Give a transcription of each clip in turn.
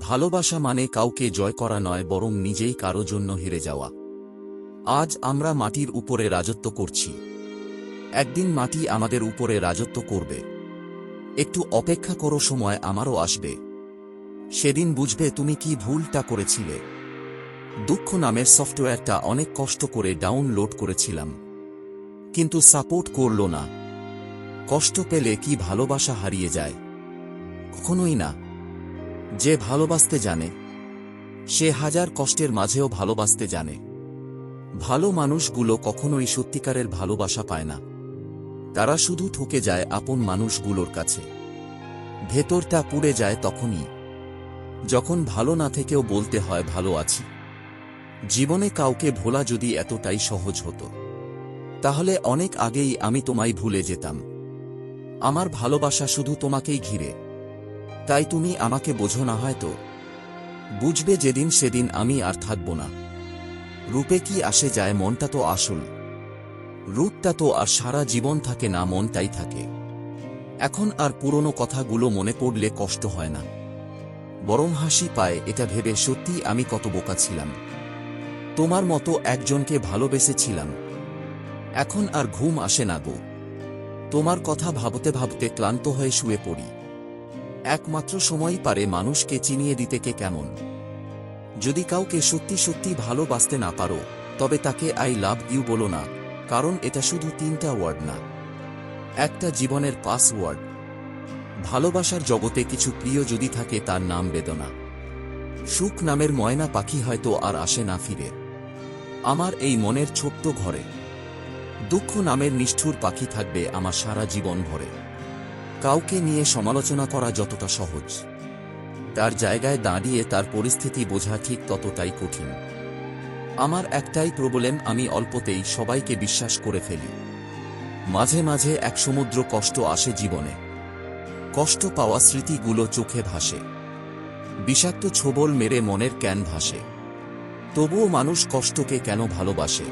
ভালোবাসা মানে কাউকে জয় করা নয়, বরং নিজেই কারও জন্য হেরে যাওয়া। আজ আমরা মাটির উপরে রাজত্ব করছি। একদিন মাটি আমাদের উপরে রাজত্ব করবে। একটু অপেক্ষা করো, সময় আমারও আসবে। সেদিন বুঝবে তুমি কি ভুলটা করেছিলে। দুঃখ নামের সফটওয়্যারটা অনেক কষ্ট করে ডাউনলোড করেছিলাম। কিন্তু সাপোর্ট করল না। কষ্ট পেলে কি ভালোবাসা হারিয়ে যায়? কখনোই না। যে ভালোবাসতে জানে, সে হাজার কষ্টের মাঝেও ভালোবাসতে জানে। ভালো মানুষগুলো কখনোই সত্যিকারের ভালোবাসা পায় না। তারা শুধু ঠকে যায় আপন মানুষগুলোর কাছে। ভেতরটা পুড়ে যায় তখনই। যখন ভালো না থেকেও বলতে হয়, ভালো আছি। জীবনে কাউকে ভোলা যদি এতটাই সহজ হতো, তাহলে অনেক আগেই আমি তোমায় ভুলে যেতাম। আমার ভালোবাসা শুধু তোমাকেই ঘিরে। তাই তুমি আমাকে বোঝো না হয়তো। বুঝবে যেদিন সেদিন আমি আর থাকব না। রূপে কি আসে যায় মনটা তো আসল। রূপটা তো আর সারা জীবন থাকে না, মনটাই থাকে। এখন আর পুরনো কথাগুলো মনে পড়লে কষ্ট হয় না। বরং হাসি পায়, এটা ভেবে সত্যি আমি কত বোকা ছিলাম। তোমার মতো একজনকে ভালোবেসেছিলাম। এখন আর ঘুম আসে না গো। তোমার কথা ভাবতে ভাবতে ক্লান্ত হয়ে শুয়ে পড়ি। একমাত্র সময়ই পারে মানুষকে চিনিয়ে দিতে কে কেমন। যদি কাউকে সত্যি সত্যি ভালোবাসতে না পারো, তবে তাকে আই লাভ ইউ বলো না, কারণ এটা শুধু তিনটা ওয়ার্ড না, একটা জীবনের পাসওয়ার্ড। ভালোবাসার জগতে কিছু প্রিয় যদি থাকে তার নাম বেদনা। সুখ নামের ময়না পাখি হয়তো আর আসে না ফিরে। আমার এই মনের ছোট্ট ঘরে, দুঃখ নামের নিষ্ঠুর পাখি থাকবে আমার সারা জীবন ভরে। কাউকে নিয়ে সমালোচনা করা যতটা সহজ। তার জায়গায় দাঁড়িয়ে তার পরিস্থিতি বোঝা ঠিক ততটাই কঠিন। আমার একটাই প্রবলেম, আমি অল্পতেই সবাইকে বিশ্বাস করে ফেলি। মাঝে মাঝে এক সমুদ্র কষ্ট আসে জীবনে। কষ্ট পাওয়া স্মৃতিগুলো চোখে ভাসে। বিষাক্ত ছোবল মেরে মনের ক্যান ভাসে। তবুও মানুষ কষ্টকে কেন ভালোবাসে?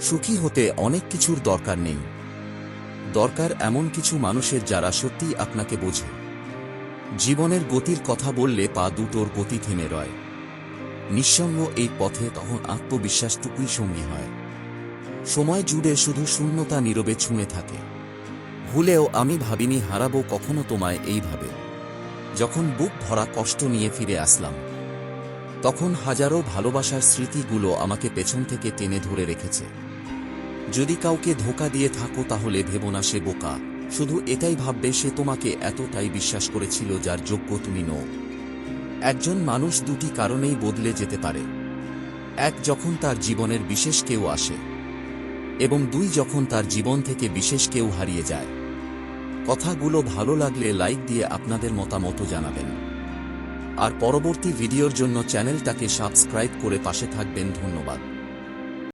সুখী হতে অনেক কিছুর দরকার নেই। দরকার এমন কিছু মানুষের যারা সত্যিই আপনাকে বোঝে। জীবনের গতির কথা বললে পা দুটোর গতি থেমে রয়। নিঃসঙ্গ এই পথে তখন আত্মবিশ্বাসটুকুই সঙ্গী হয়। সময় জুড়ে শুধু শূন্যতা নীরবে ছুঁয়ে থাকে। ভুলেও আমি ভাবিনি হারাবো কখনো তোমায় এইভাবে। যখন বুক ভরা কষ্ট নিয়ে ফিরে আসলাম, তখন হাজারো ভালোবাসার স্মৃতিগুলো আমাকে পেছন থেকে টেনে ধরে রেখেছে। যদি কাউকে ধোকা দিয়ে থাকো তাহলে ভেবো না সে বোকা। শুধু এটাই ভাববে সে তোমাকে এতটাই বিশ্বাস করেছিল যার যোগ্য তুমি নও। একজন মানুষ দুটি কারণেই বদলে যেতে পারে। এক, যখন তার জীবনের বিশেষ কেউ আসে, এবং দুই, যখন তার জীবন থেকে বিশেষ কেউ হারিয়ে যায়। কথাগুলো ভালো লাগলে লাইক দিয়ে আপনাদের মতামত জানাবেন। আর পরবর্তী ভিডিওর জন্য চ্যানেলটাকে সাবস্ক্রাইব করে পাশে থাকবেন। ধন্যবাদ।